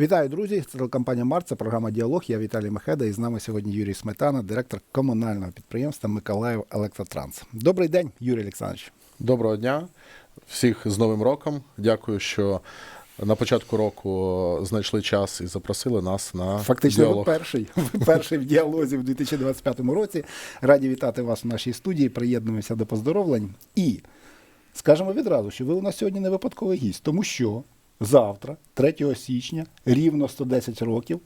Вітаю, друзі! Це телекомпанія Март, це програма Діалог. Я Віталій Мехеда і з нами сьогодні Юрій Сметана, директор комунального підприємства Миколаїв Електротранс. Добрий день, Юрій Олександрович. Доброго дня, всіх з Новим роком. Дякую, що на початку року знайшли час і запросили нас на Фактично, ви перший. Ви перший в діалозі в 2025 році. Раді вітати вас в нашій студії. Приєднуємося до поздоровлень. І скажемо відразу, що ви у нас сьогодні не випадковий гість, тому що завтра, 3 січня, рівно 110 років,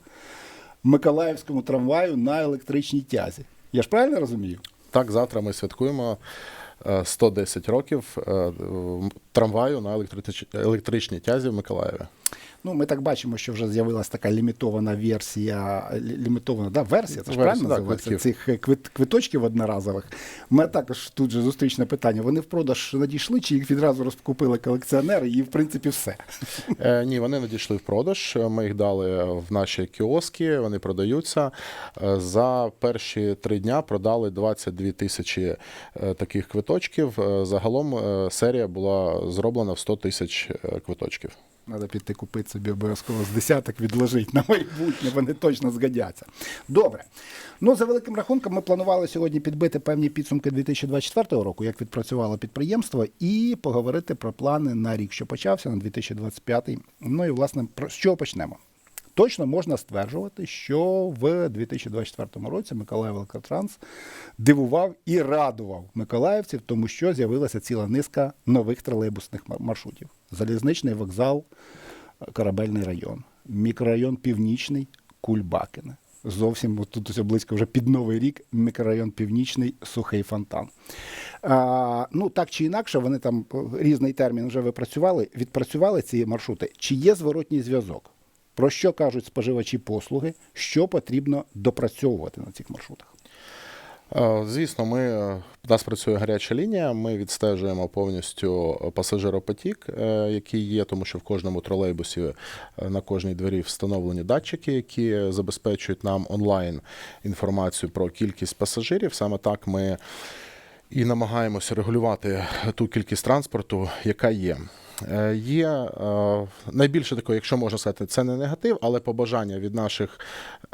Миколаївському трамваю на електричній тязі. Я ж правильно розумію? Так, завтра ми святкуємо е, 110 років е, трамваю на електрич- електричній тязі в Миколаєві. Ну, ми так бачимо, що вже з'явилася така лімітована версія, лімітована да, версія, це ж правильно да, називається, квитків. цих е, квит, квиточків одноразових. У мене також тут же зустрічне питання. Вони в продаж надійшли, чи їх відразу розкупили колекціонери, і в принципі все. Е, Ні, вони надійшли в продаж. Ми їх дали в наші кіоски, вони продаються. Е, За перші три дня продали 22 тисячі е, таких квиточків. Загалом серія була зроблена в 100 тисяч квиточків. Треба піти купити собі обов'язково з десяток, відложити на майбутнє, вони точно згодяться. Добре. Ну, за великим рахунком, ми планували сьогодні підбити певні підсумки 2024 року, як відпрацювало підприємство, і поговорити про плани на рік, що почався, на 2025. Ну і, власне, про чого почнемо? Точно можна стверджувати, що в 2024 році Миколаїв Електротранс дивував і радував миколаївців, тому що з'явилася ціла низка нових тролейбусних мар- маршрутів. Залізничний вокзал, е, корабельний район, мікрорайон Північний, Кульбакине. Зовсім тут ось близько вже під Новий рік мікрорайон Північний, Сухий Фонтан. А, ну, так чи інакше, вони там е, різний термін вже випрацювали, відпрацювали ці маршрути. Чи є зворотній зв'язок? Про що кажуть споживачі послуги, що потрібно допрацьовувати на цих маршрутах? Е, Звісно, ми е, у нас працює гаряча лінія. Ми відстежуємо повністю пасажиропотік, е, який є, тому що в кожному тролейбусі на кожній двері встановлені датчики, які забезпечують нам онлайн інформацію про кількість пасажирів. Саме так ми і намагаємося регулювати ту кількість транспорту, яка є. Е, Є е, найбільше такого, якщо можна сказати, це не негатив, але побажання від наших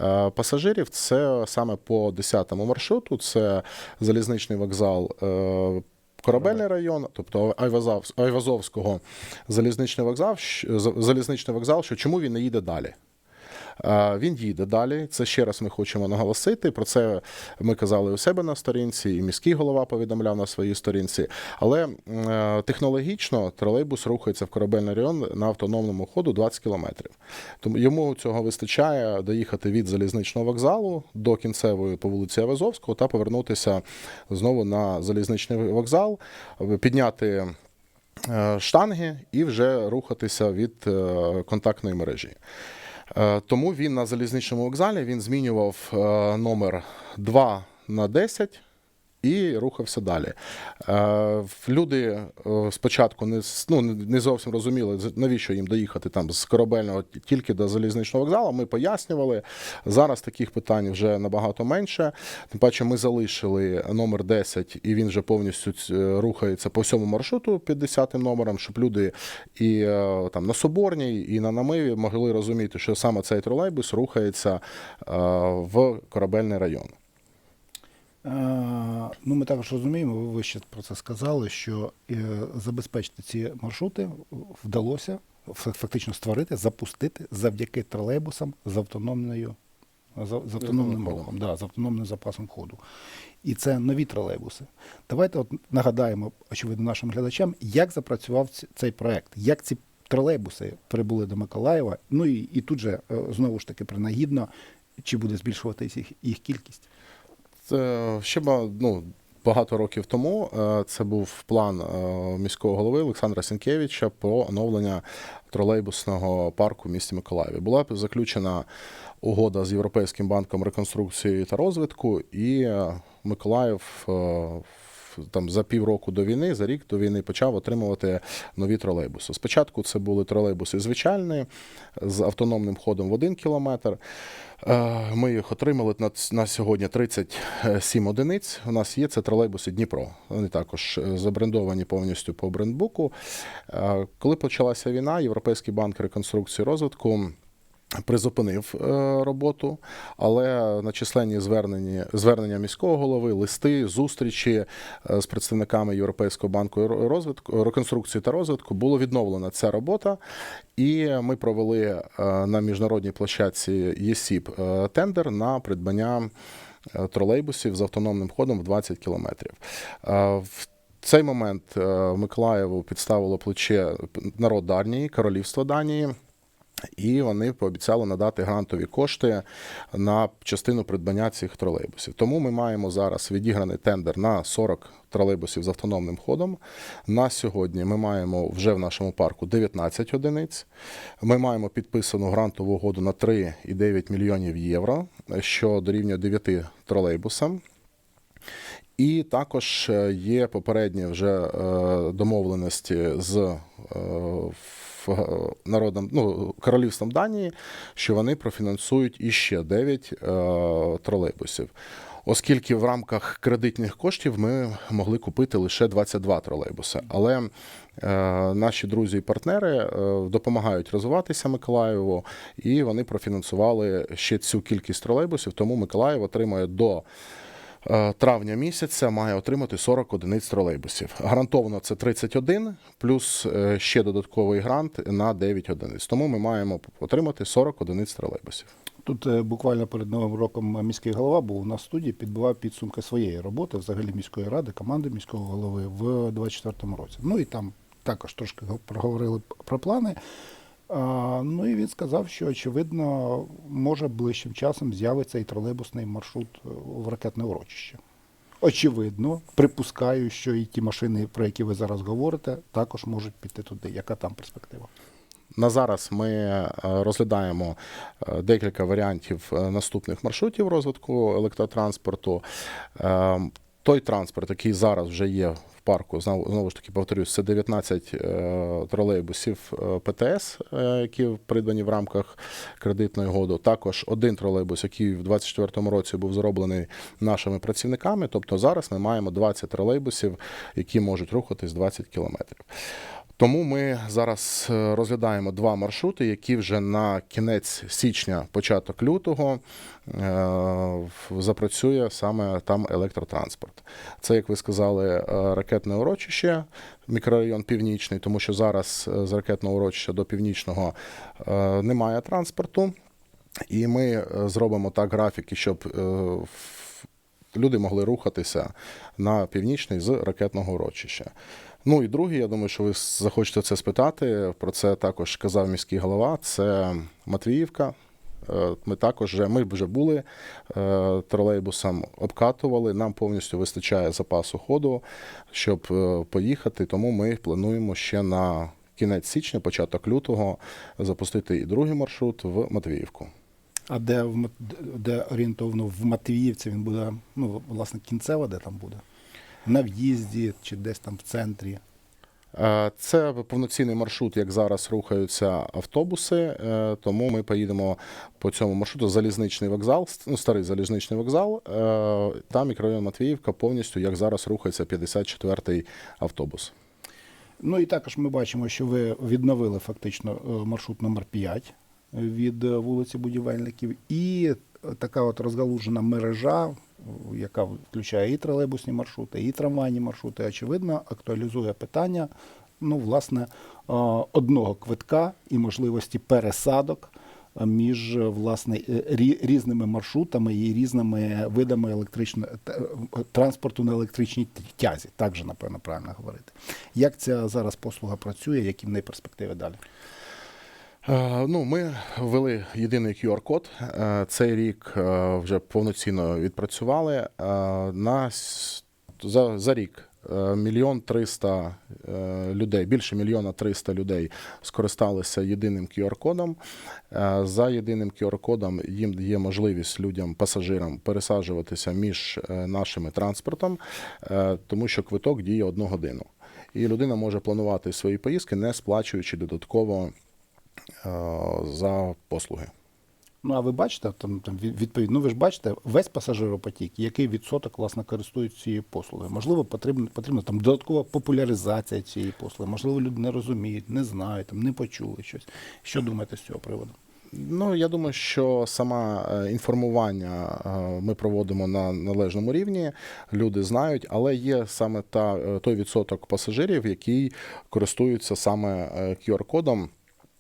е, пасажирів це саме по 10-му маршруту. Це залізничний вокзал. Корабельний район, тобто Айвазовського залізничний вокзал, залізничний вокзал, що чому він не їде далі? Він їде далі. Це ще раз ми хочемо наголосити. Про це ми казали у себе на сторінці, і міський голова повідомляв на своїй сторінці. Але е, технологічно тролейбус рухається в корабельний район на автономному ходу 20 кілометрів. Тому йому цього вистачає доїхати від залізничного вокзалу до кінцевої по вулиці Авазовського та повернутися знову на залізничний вокзал, підняти. е, Штанги і вже рухатися від е, контактної мережі. Е, Тому він на залізничному вокзалі він змінював е, номер 2 на 10 і рухався далі. Е, Люди е, спочатку не, ну, не зовсім розуміли, навіщо їм доїхати там з корабельного тільки до залізничного вокзалу. Ми пояснювали. Зараз таких питань вже набагато менше. Тим паче, ми залишили номер 10, і він вже повністю ць- рухається по всьому маршруту під 10 номером, щоб люди і е, там на Соборній, і на Намиві могли розуміти, що саме цей тролейбус рухається е, в корабельний район. Е, Ну, ми також розуміємо, ви вище про це сказали, що е, забезпечити ці маршрути вдалося фактично створити, запустити завдяки тролейбусам з автономною з, автономним рухом, да, з автономним запасом ходу. І це нові тролейбуси. Давайте от нагадаємо, очевидно, нашим глядачам, як запрацював цей проект, як ці тролейбуси прибули до Миколаєва. Ну і, і тут же е, знову ж таки принагідно, чи буде збільшуватись їх, їх кількість. Це ще ну, багато років тому е, це був план е, міського голови Олександра Сінкевича про оновлення тролейбусного парку в місті Миколаєві. Була заключена угода з Європейським банком реконструкції та розвитку, і е, Миколаїв. Там за півроку до війни, за рік до війни почав отримувати нові тролейбуси. Спочатку це були тролейбуси звичайні з автономним ходом в один кілометр. Е, Ми їх отримали на, на сьогодні 37 одиниць. У нас є це тролейбуси Дніпро. Вони також е, забрендовані повністю по брендбуку. Е, Коли почалася війна, Європейський банк реконструкції розвитку. Призупинив е, роботу, але на численні звернення, звернення міського голови, листи, зустрічі е, з представниками Європейського банку розвитку, реконструкції та розвитку було відновлена ця робота, і ми провели е, на міжнародній площадці ЄСІП тендер на придбання тролейбусів з автономним ходом в 20 кілометрів. В цей момент Миколаєву підставило плече народ Данії, королівство Данії. І вони пообіцяли надати грантові кошти на частину придбання цих тролейбусів. Тому ми маємо зараз відіграний тендер на 40 тролейбусів з автономним ходом. На сьогодні ми маємо вже в нашому парку 19 одиниць. Ми маємо підписану грантову угоду на 3,9 мільйонів євро, що дорівнює 9 тролейбусам. І також е, є попередні вже е, домовленості з е, народом, ну, королівством Данії, що вони профінансують іще 9 е, тролейбусів. Оскільки в рамках кредитних коштів ми могли купити лише 22 тролейбуси. Але е, наші друзі і партнери е, допомагають розвиватися Миколаєву, і вони профінансували ще цю кількість тролейбусів. Тому Миколаїв отримує до е, травня місяця має отримати 40 одиниць тролейбусів. Гарантовано це 31, плюс е, ще додатковий грант на 9 одиниць. Тому ми маємо отримати 40 одиниць тролейбусів. Тут е, буквально перед новим роком міський голова був на студії, підбивав підсумки своєї роботи, взагалі міської ради, команди міського голови в 24 році. Ну і там також трошки проговорили про плани. Ну і він сказав, що очевидно, може ближчим часом з'явиться і тролейбусний маршрут е, в ракетне урочище. Очевидно, припускаю, що і ті машини, про які ви зараз говорите, також можуть піти туди. Яка там перспектива? На зараз ми е, розглядаємо е, декілька варіантів наступних маршрутів розвитку електротранспорту. Е, Той транспорт, який зараз вже є парку, знову знову ж таки повторюсь, це 19 е, тролейбусів е, ПТС, е, які придбані в рамках кредитної угоди. Також один тролейбус, який в 2024 році був зроблений нашими працівниками. Тобто зараз ми маємо 20 тролейбусів, які можуть рухатись 20 кілометрів. Тому ми зараз е, розглядаємо два маршрути, які вже на кінець січня, початок лютого е, запрацює саме там електротранспорт. Це, як ви сказали, е, ракетне урочище, мікрорайон Північний, тому що зараз з ракетного урочища до північного немає транспорту. І ми зробимо так графіки, щоб люди могли рухатися на північний з ракетного урочища. Ну і другий, я думаю, що ви захочете це спитати. Про це також казав міський голова. Це Матвіївка. Е, Ми також вже ми вже були е, тролейбусом, обкатували. Нам повністю вистачає запасу ходу, щоб е, поїхати. Тому ми плануємо ще на кінець січня, початок лютого, запустити і другий маршрут в Матвіївку. А де, в, де орієнтовно в Матвіївці він буде, ну, власне, кінцево, де там буде? На в'їзді чи десь там в центрі. Е, Це повноцінний маршрут, як зараз рухаються автобуси. е, Тому ми поїдемо по цьому маршруту. Залізничний вокзал, ну старий залізничний вокзал. е, Там мікрорайон Матвіївка повністю, як зараз рухається 54-й автобус. Ну і також ми бачимо, що ви відновили фактично маршрут номер 5 від вулиці Будівельників. І така от розгалужена мережа, яка включає і тролейбусні маршрути, і трамвайні маршрути, очевидно, актуалізує питання ну, власне, е, одного квитка і можливості пересадок е, між е, власне різними маршрутами і різними видами електричного транспорту на електричній тязі. Так же, напевно, правильно говорити. Як ця зараз послуга працює, які в неї перспективи далі? Е, Ну, ми ввели єдиний QR-код. Е, Цей рік е, вже повноцінно відпрацювали. На за, за рік мільйон триста людей, більше мільйона триста людей скористалися єдиним QR-кодом. За єдиним QR-кодом їм є можливість людям, пасажирам пересаджуватися між нашими транспортом, тому що квиток діє одну годину. І людина може планувати свої поїздки, не сплачуючи додатково за послуги. Ну, а ви бачите, там, там від- відповідь, ну ви ж бачите весь пасажиропотік, який відсоток власне користується цією послугою. Можливо, потрібна потрібна там додаткова популяризація цієї послуги. Можливо, люди не розуміють, не знають, там не почули щось. Що думаєте з цього приводу? Ну, я думаю, що саме е, інформування е, ми проводимо на належному рівні. Люди знають, але є саме та е, той відсоток пасажирів, який користуються саме е, QR-кодом.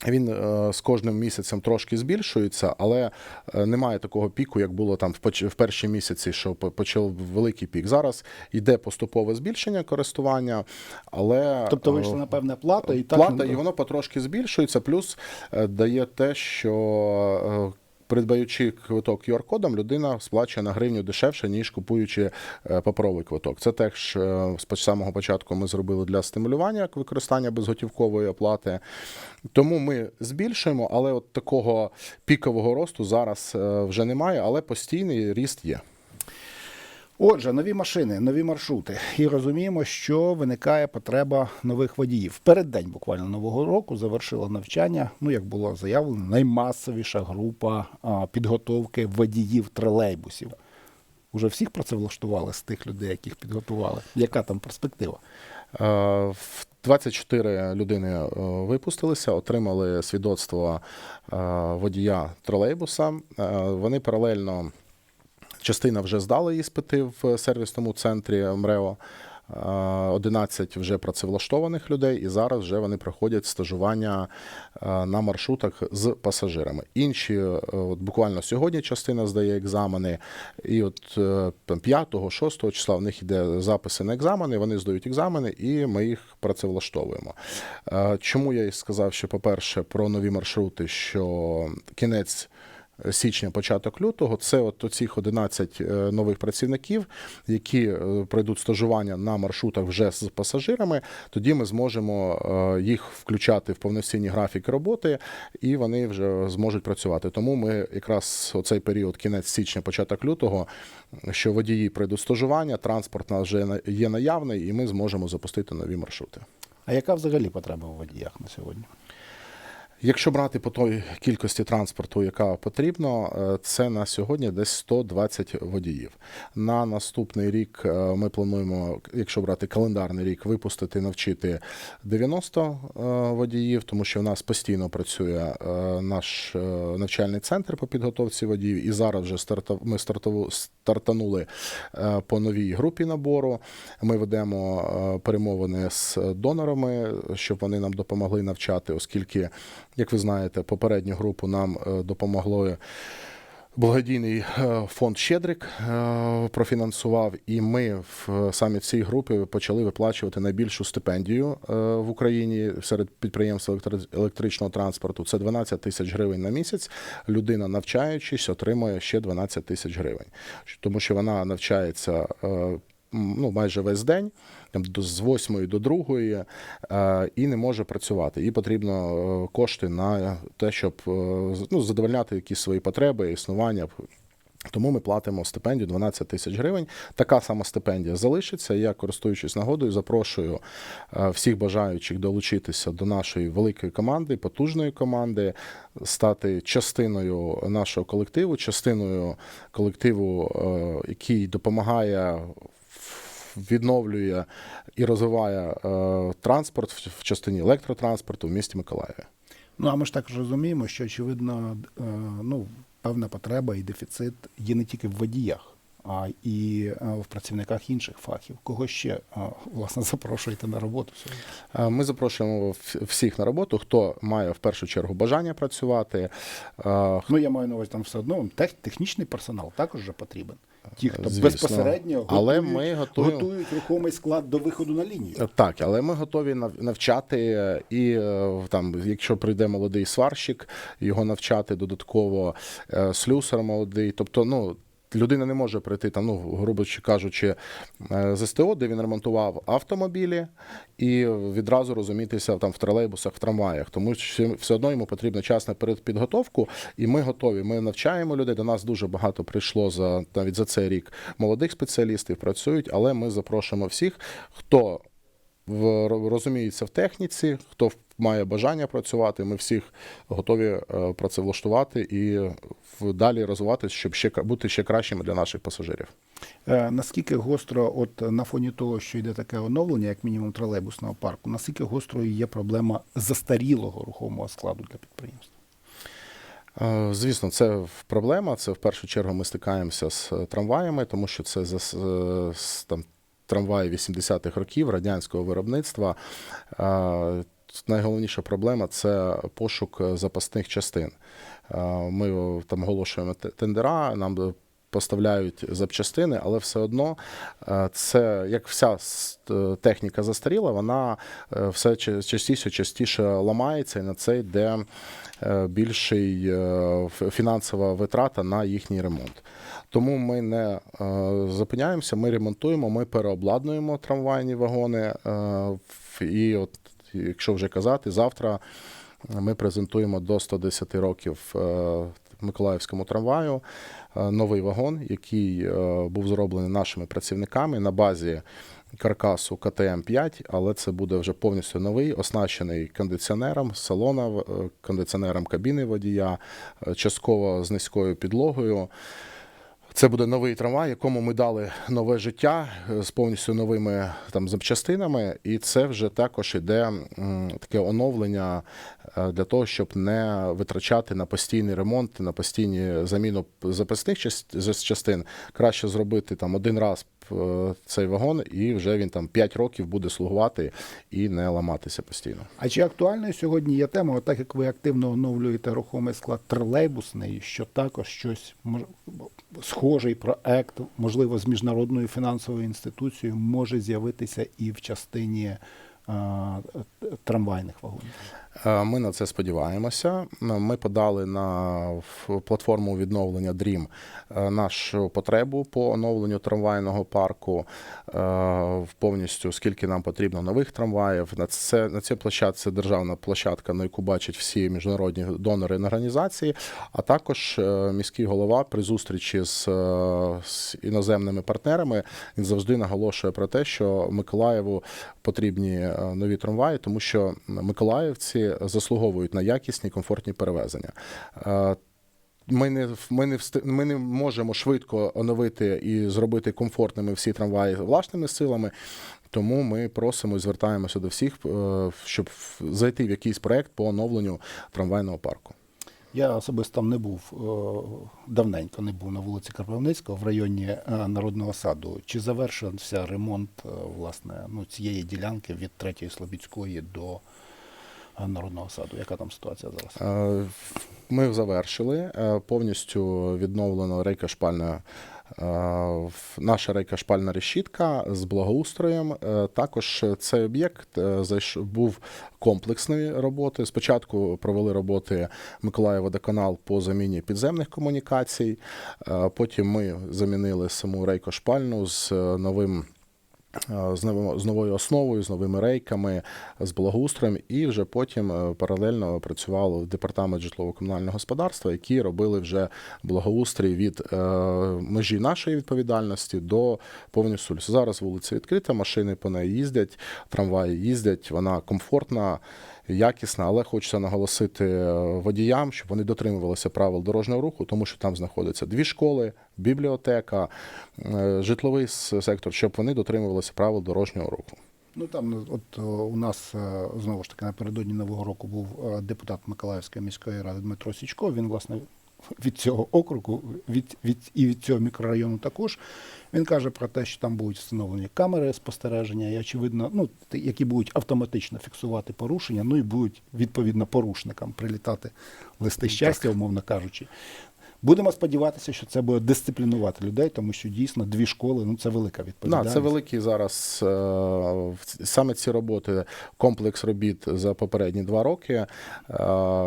Він е, з кожним місяцем трошки збільшується, але е, немає такого піку, як було там в перші місяці, що почав великий пік. Зараз йде поступове збільшення користування, але Тобто е, вийшли на певне плата і так. плата, і воно потрошки збільшується. Плюс дає те, що. Придбаючи квиток QR-кодом, людина сплачує на гривню дешевше, ніж купуючи е, паперовий квиток. Це теж е, з самого початку ми зробили для стимулювання використання безготівкової оплати. Тому ми збільшуємо, але от такого пікового росту зараз е, вже немає, але постійний ріст є. Отже, нові машини, нові маршрути. І розуміємо, що виникає потреба нових водіїв. В переддень буквально нового року завершила навчання. Ну, як було заявлено, наймасовіша група підготовки водіїв тролейбусів. Уже всіх працевлаштували з тих людей, яких підготували. Яка там перспектива? Е, в 24 людини е, випустилися, отримали свідоцтво е, водія тролейбуса. Е, Вони паралельно частина вже здали іспити в сервісному центрі МРЕО. е, 11 вже працевлаштованих людей, і зараз вже вони проходять стажування е, на маршрутах з пасажирами. Інші, е, от буквально сьогодні частина здає екзамени, і от е, 5-6 числа в них йде записи на екзамени, вони здають екзамени, і ми їх працевлаштовуємо. Е, Чому я і сказав, що, по-перше, про нові маршрути, що кінець січня, початок лютого, це от оцих 11 е, нових працівників, які е, пройдуть стажування на маршрутах вже з пасажирами. Тоді ми зможемо е, їх включати в повноцінні графіки роботи, і вони вже зможуть працювати. Тому ми якраз оцей період, кінець січня, початок лютого, що водії пройдуть стажування, транспорт наш вже є наявний, і ми зможемо запустити нові маршрути. А яка взагалі потреба в водіях на сьогодні? Якщо брати по той кількості транспорту, яка потрібно, е, це на сьогодні десь 120 водіїв. На наступний рік е, ми плануємо, якщо брати календарний рік, випустити, навчити 90 е, водіїв, тому що в нас постійно працює наш навчальний центр по підготовці водіїв, і зараз вже стартав, ми стартанули по новій групі набору. Ми ведемо перемовини з донорами, щоб вони нам допомогли навчати, оскільки, як ви знаєте, попередню групу нам е, допомогло. Благодійний е, фонд Щедрик е, профінансував, і ми в саме цій групі почали виплачувати найбільшу стипендію е, в Україні серед підприємств електри- електричного транспорту. Це 12 тисяч гривень на місяць. Людина, навчаючись, отримує ще 12 тисяч гривень, тому що вона навчається. Ну, майже весь день, там з 8 до 2, е, і не може працювати. Їй потрібно е, кошти на те, щоб е, ну, задовольняти якісь свої потреби, існування. Тому ми платимо стипендію 12 тисяч гривень. Така сама стипендія залишиться. Я, користуючись нагодою, запрошую всіх бажаючих долучитися до нашої великої команди, потужної команди, стати частиною нашого колективу, частиною колективу, який допомагає. Відновлює і розвиває е, транспорт в частині електротранспорту в місті Миколаєві. Ну а ми ж також розуміємо, що очевидно, е, ну, певна потреба і дефіцит є не тільки в водіях, а і е, в працівниках інших фахів. Кого ще власне запрошуєте на роботу сьогодні? Ми запрошуємо всіх на роботу, хто має в першу чергу бажання працювати. Ну я маю на увазі там все одно тех, технічний персонал також же потрібен. Ті, хто Звісно. безпосередньо Але готують, ми готуємо- готують рухомий склад до виходу на лінію. Так, але ми готові нав- навчати е, і е, там, якщо прийде молодий сварщик, його навчати додатково е, слюсар молодий. Тобто, ну. Людина не може прийти там, ну, грубо кажучи, е, з СТО, де він ремонтував автомобілі, і відразу розумітися там в тролейбусах, в трамваях. Тому що все одно йому потрібна час на передпідготовку, і ми готові. Ми навчаємо людей. До нас дуже багато прийшло за навіть за цей рік молодих спеціалістів, працюють, але ми запрошуємо всіх, хто в розуміється в техніці, хто в- має бажання працювати. Ми всіх готові е, працевлаштувати і далі розвиватися, щоб ще бути ще кращими для наших пасажирів. Е, наскільки гостро, от на фоні того, що йде таке оновлення, як мінімум тролейбусного парку, наскільки гострою є проблема застарілого рухомого складу для підприємства? Е, Звісно, це проблема. Це в першу чергу ми стикаємося з трамваями, тому що це там, трамваї 80-х років радянського виробництва. Е, Найголовніша проблема це пошук е, запасних частин. Е, Ми там оголошуємо тендера, нам е, поставляють запчастини, але все одно е, це як вся е, техніка застаріла, вона е, все частіше частіше ламається, і на це йде е, більший е, фінансова витрата на їхній ремонт. Тому ми не е, зупиняємося, ми ремонтуємо, ми переобладнуємо трамвайні вагони. е, І от, якщо вже казати, завтра ми презентуємо до 110 років е, Миколаївському трамваю е, новий вагон, який е, був зроблений нашими працівниками на базі каркасу КТМ-5, але це буде вже повністю новий, оснащений кондиціонером салона, е, кондиціонером кабіни водія, е, частково з низькою підлогою. Це буде новий трамвай, якому ми дали нове життя е, з повністю новими там запчастинами, і це вже також іде таке оновлення для того, щоб не витрачати на постійний ремонт, на постійні заміну запасних част- запчастин. Краще зробити там один раз е, цей вагон, і вже він там 5 років буде слугувати і не ламатися постійно. А чи актуальною сьогодні є тема, от так як ви активно оновлюєте рухомий склад тролейбусний, що також щось схожий проект, можливо, з міжнародною фінансовою інституцією може з'явитися і в частині трамвайних вагонів? Е, Ми на це сподіваємося. Ми подали на платформу відновлення DREAM е, нашу потребу по оновленню трамвайного парку е, повністю, скільки нам потрібно нових трамваїв. На це на цій площадці державна площадка, на яку бачать всі міжнародні донори і організації. А також е, міський голова при зустрічі з, е, з іноземними партнерами він завжди наголошує про те, що Миколаєву потрібні е, нові трамваї, тому що миколаївці заслуговують на якісні комфортні перевезення. Ми не ми не вsti- ми не можемо швидко оновити і зробити комфортними всі трамваї власними силами. Тому ми просимо і звертаємося до всіх, е, щоб зайти в якийсь проект по оновленню трамвайного парку. Я особисто там не був е, давненько не був на вулиці Карпивницького в районі е, Народного саду. Чи завершився ремонт власне ну, цієї ділянки від третьої Слобідської до Народного саду? Яка там ситуація зараз? Е, Ми завершили е, повністю відновлено рейка шпальна. Наша рейка шпальна решітка з благоустроєм. Е, Також цей об'єкт е, був комплексної роботи. Спочатку провели роботи Миколаївводоканал по заміні підземних комунікацій. Е, Потім ми замінили саму рейку шпальну з е, новим. Е, З новим- з новою основою, з новими рейками, з благоустроєм, і вже потім паралельно працювало в департамент житлово-комунального господарства, які робили вже благоустрій від е, межі нашої відповідальності до повністю. Зараз вулиця відкрита, машини по неї їздять, трамваї їздять, вона комфортна. Якісна, але хочеться наголосити е, водіям, щоб вони дотримувалися правил дорожнього руху, тому що там знаходяться дві школи, бібліотека, е, житловий сектор, щоб вони дотримувалися правил дорожнього руху. Ну там ну, от у нас е, знову ж таки напередодні нового року був е, депутат Миколаївської міської ради Дмитро Січко. Він власне від цього округу, від, від і від цього мікрорайону також. Він каже про те, що там будуть встановлені камери спостереження, і очевидно, ну які будуть автоматично фіксувати порушення, ну і будуть відповідно порушникам прилітати листи щастя, умовно кажучи. Будемо сподіватися, що це буде дисциплінувати людей, тому що дійсно дві школи ну це велика Да, відповідальність. це великий зараз е, саме ці роботи, комплекс робіт за попередні два роки, е,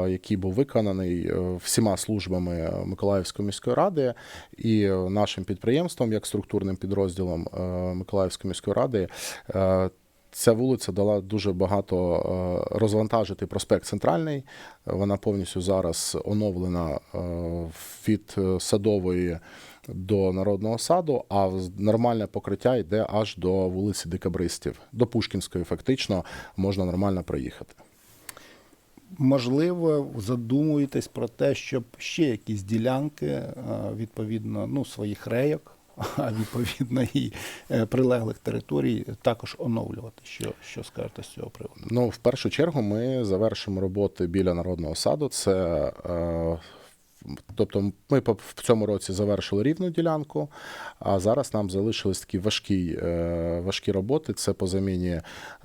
який був виконаний е, всіма службами Миколаївської міської ради і нашим підприємством, як структурним підрозділом Миколаївської міської ради. Ця вулиця дала дуже багато е, розвантажити проспект Центральний. Вона повністю зараз оновлена е, від е, садової до народного саду, а нормальне покриття йде аж до вулиці Декабристів. До Пушкінської фактично можна нормально проїхати. Можливо, задумуєтесь про те, щоб ще якісь ділянки, відповідно, ну, своїх рейок, а відповідно і е, прилеглих територій також оновлювати. Що, що скажете з цього приводу? Ну, в першу чергу, ми завершимо роботи біля народного саду. Це е, Тобто ми в цьому році завершили рівну ділянку, а зараз нам залишились такі важкі, е, важкі роботи. Це по заміні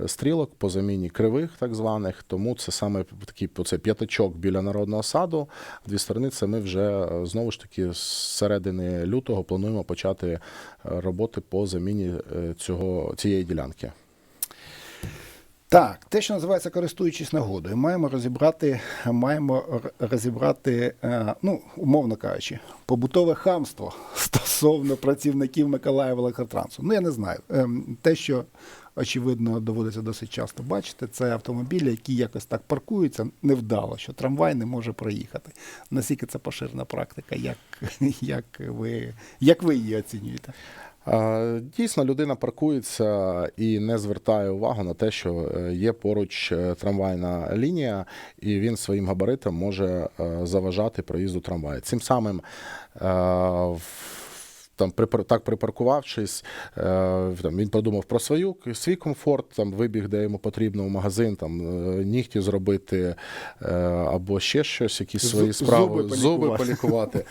стрілок, по заміні кривих, так званих. Тому це саме такий оце п'ятачок біля народного саду. Дві сторони це ми вже е, знову ж таки з середини лютого плануємо почати е, роботи по заміні цього, цієї ділянки. Так, те, що називається користуючись нагодою, маємо розібрати, маємо розібрати, е, ну, умовно кажучи, побутове хамство стосовно працівників Миколаєва електротрансу. Ну, я не знаю. Ем, Те, що очевидно доводиться досить часто бачити, це автомобілі, які якось так паркуються невдало, що трамвай не може проїхати. Наскільки це поширена практика, як, як, ви, як ви її оцінюєте? Дійсно, людина паркується і не звертає увагу на те, що е, є поруч е, трамвайна лінія, і він своїм габаритом може е, заважати проїзду трамваю. Цим самим в- там припар- так припаркувавшись, е, там він подумав про свою свій комфорт, там вибіг, де йому потрібно в магазин, там е, нігті зробити е, або ще щось, якісь свої справи, зуби зуби полікувати.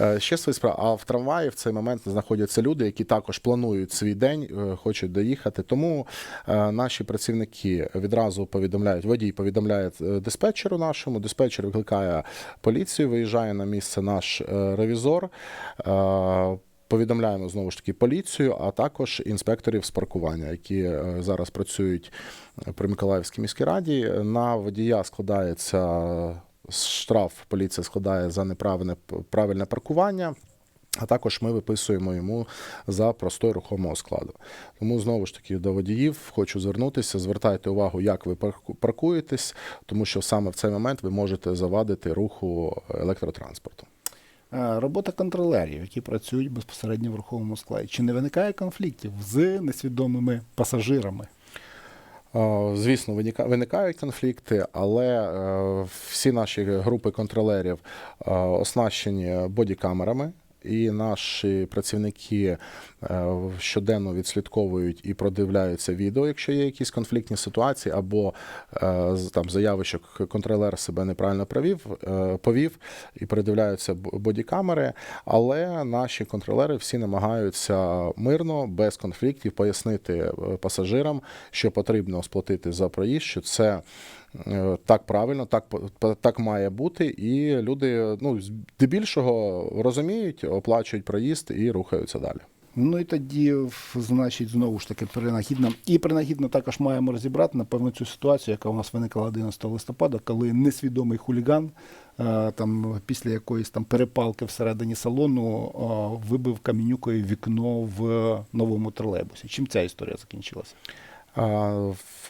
Е, Ще свої справи. А в трамваї в цей момент знаходяться люди, які також планують свій день, е, хочуть доїхати. Тому е, наші працівники відразу повідомляють, водій повідомляє диспетчеру нашому, диспетчер викликає поліцію, виїжджає на місце наш ревізор. Е, Повідомляємо знову ж таки поліцію, а також інспекторів з паркування, які е, зараз працюють при Миколаївській міській раді. На водія складається штраф, поліція складає за неправильне правильне паркування. А також ми виписуємо йому за простой рухомого складу. Тому знову ж таки до водіїв хочу звернутися. Звертайте увагу, як ви парку- паркуєтесь, тому що саме в цей момент ви можете завадити руху електротранспорту. Е, Робота контролерів, які працюють безпосередньо в руховому складі. Чи не виникає конфліктів з несвідомими пасажирами? Е, Звісно, виникають конфлікти, але е, всі наші групи контролерів оснащені бодікамерами. І наші працівники е, щоденно відслідковують і продивляються відео, якщо є якісь конфліктні ситуації, або е, там заяви, що контролер себе неправильно провів, е, повів, і передивляються бодікамери. Але наші контролери всі намагаються мирно, без конфліктів, пояснити пасажирам, що потрібно сплатити за проїзд, що це. Е, Так правильно, так так має бути, і люди ну здебільшого розуміють, оплачують проїзд і рухаються далі. Ну і тоді, значить, знову ж таки, принагідно. І принагідно також маємо розібрати, напевно, цю ситуацію, яка у нас виникла 11 листопада, коли несвідомий хуліган е, там, після якоїсь там перепалки всередині салону е, вибив камінюкою вікно в новому тролейбусі. Чим ця історія закінчилася?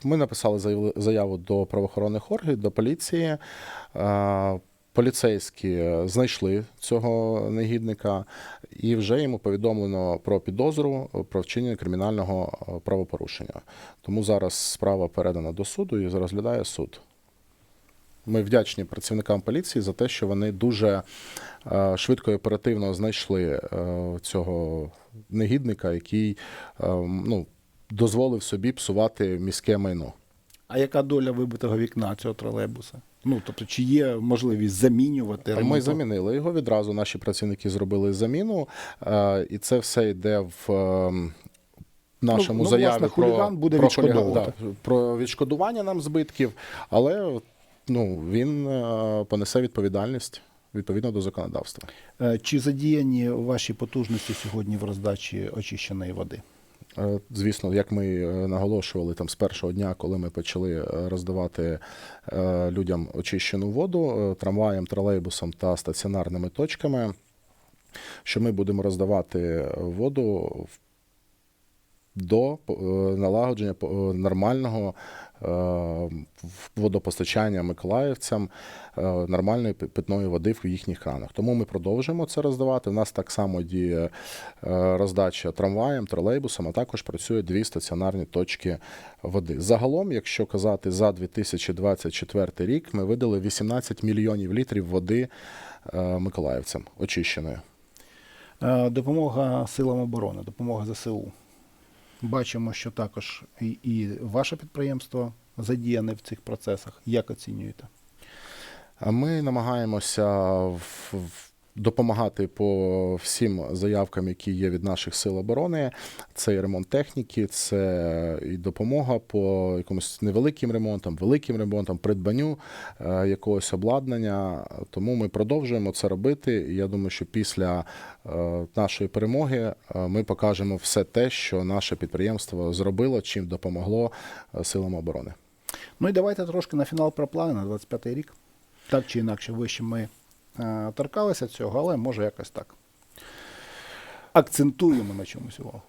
Ми написали заяв- заяву до правоохоронних органів, до поліції. Поліцейські знайшли цього негідника, і вже йому повідомлено про підозру про вчинення кримінального е, правопорушення. Тому зараз справа передана до суду і розглядає суд. Ми вдячні працівникам поліції за те, що вони дуже е, швидко і оперативно знайшли е, цього негідника, який е, ну, дозволив собі псувати міське майно. А яка доля вибитого вікна цього тролейбуса? Ну, тобто, чи є можливість замінювати Ми замінили його відразу. Наші працівники зробили заміну, е, і це все йде в. е, Нашому Ну, ну, заяві власне, про, хуліган буде про, відшкодовувати. да, про відшкодування нам збитків, але ну, він е, понесе відповідальність відповідно до законодавства. Чи задіяні ваші потужності сьогодні в роздачі очищеної води? Е, Звісно, як ми е, наголошували там з першого дня, коли ми почали е, роздавати людям очищену воду трамваєм, тролейбусом та стаціонарними точками, що ми будемо роздавати воду в- до е, налагодження е, нормального е, водопостачання миколаївцям нормальної питної води в їхніх кранах. Тому ми продовжуємо це роздавати. У нас так само діє роздача трамваєм, тролейбусом, а також працює дві стаціонарні точки води. Загалом, якщо казати за 2024 рік, ми видали 18 мільйонів літрів води миколаївцям очищеної. Допомога силам оборони, допомога ЗСУ. Бачимо, що також і, і ваше підприємство задіяне в цих процесах. Як оцінюєте? Ми намагаємося в- в- допомагати по всім заявкам, які є від наших сил оборони. Це і ремонт техніки, це і допомога по якомусь невеликим ремонтам, великим ремонтам, придбанню е, якогось обладнання. Тому ми продовжуємо це робити. І я думаю, що після е, нашої перемоги е, ми покажемо все те, що наше підприємство зробило, чим допомогло силам оборони. Ну і давайте трошки на фінал про плани на 25-й рік. Так чи інакше, вище ми торкалися цього, але може якось так. Акцентуємо на чомусь увагу.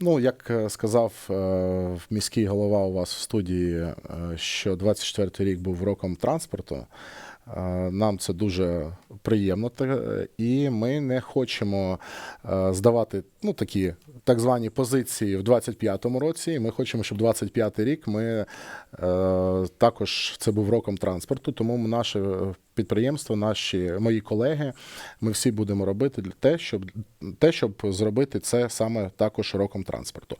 Ну, як е, сказав е, міський голова у вас в студії, е, що 24-й рік був роком транспорту. Е, Нам це дуже приємно, і ми не хочемо е, здавати ну, такі так звані позиції в 25-му році. Ми хочемо, щоб 25-й рік ми е, також це був роком транспорту. Тому наше підприємство, наші мої колеги, ми всі будемо робити те, щоб те, щоб зробити це саме також роком транспорту.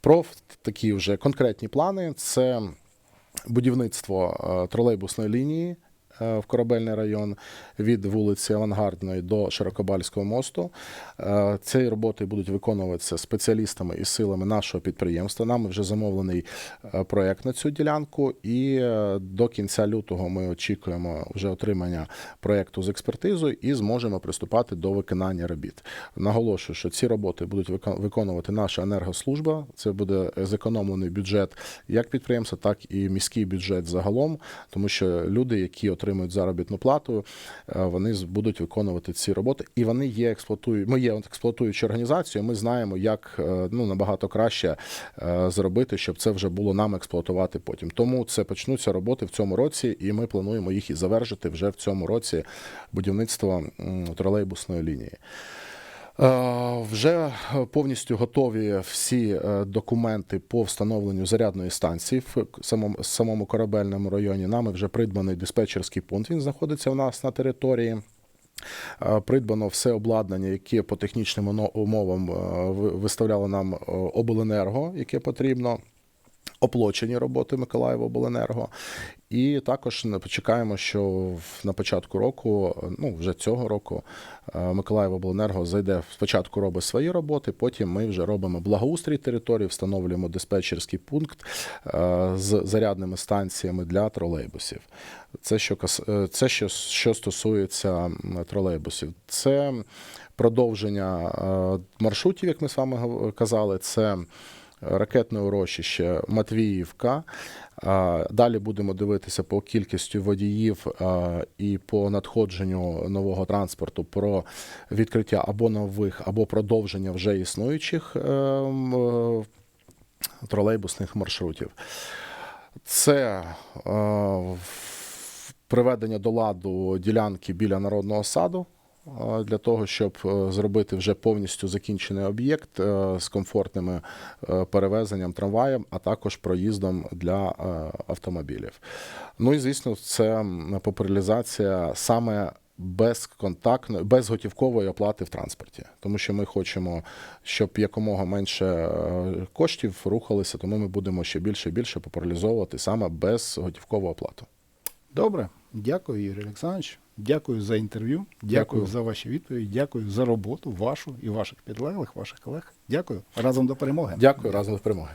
Про такі вже конкретні плани: це будівництво е, тролейбусної лінії. Е, В корабельний район від вулиці Авангардної до Широкобальського мосту. Е, Ці роботи будуть виконуватися спеціалістами і силами нашого підприємства. Нами вже замовлений е, проект на цю ділянку, і до кінця лютого ми очікуємо вже отримання проекту з експертизою і зможемо приступати до виконання робіт. Наголошую, що ці роботи будуть виконувати наша енергослужба. Це буде зекономлений бюджет як підприємства, так і міський бюджет загалом, тому що люди, які отримують заробітну плату, е, вони будуть виконувати ці роботи, і вони є експлуатують. Ми є експлуатуючою організацією. Ми знаємо, як е, ну набагато краще е, зробити, щоб це вже було нам експлуатувати потім. Тому це почнуться роботи в цьому році, і ми плануємо їх і завершити вже в цьому році будівництво тролейбусної лінії. Е, Вже повністю готові всі е, документи по встановленню зарядної станції в самому, корабельному районі. Нами вже придбаний диспетчерський пункт. Він знаходиться у нас на території. Е, Придбано все обладнання, яке по технічним умовам виставляло нам обленерго, яке потрібно. Оплочені роботи Миколаївобленерго. І також не- чекаємо, що на початку року, ну вже цього року, е, Миколаївобленерго зайде спочатку робить свої роботи, потім ми вже робимо благоустрій території, встановлюємо диспетчерський пункт е, з зарядними станціями для тролейбусів. Це що е, це що, що стосується тролейбусів. Це продовження маршрутів, як ми з вами казали. Це ракетне урочище Матвіївка. Далі будемо дивитися по кількості водіїв і по надходженню нового транспорту про відкриття або нових, або продовження вже існуючих е, м, е, тролейбусних маршрутів. Це е, приведення до ладу ділянки біля народного саду. Для того щоб е, зробити вже повністю закінчений об'єкт е, з комфортним е, перевезенням трамваєм, а також проїздом для автомобілів. Ну і звісно, це популяризація саме безконтактної, безготівкової оплати в транспорті, тому що ми хочемо, щоб якомога менше коштів рухалися, тому ми будемо ще більше і більше популяризовувати саме безготівкову оплату. Добре, дякую, Юрій Олександрович. Дякую за інтерв'ю. Дякую, Дякую. за ваші відповіді. Дякую за роботу вашу і ваших підлеглих, ваших колег. Дякую. Разом до перемоги. Дякую разом до перемоги.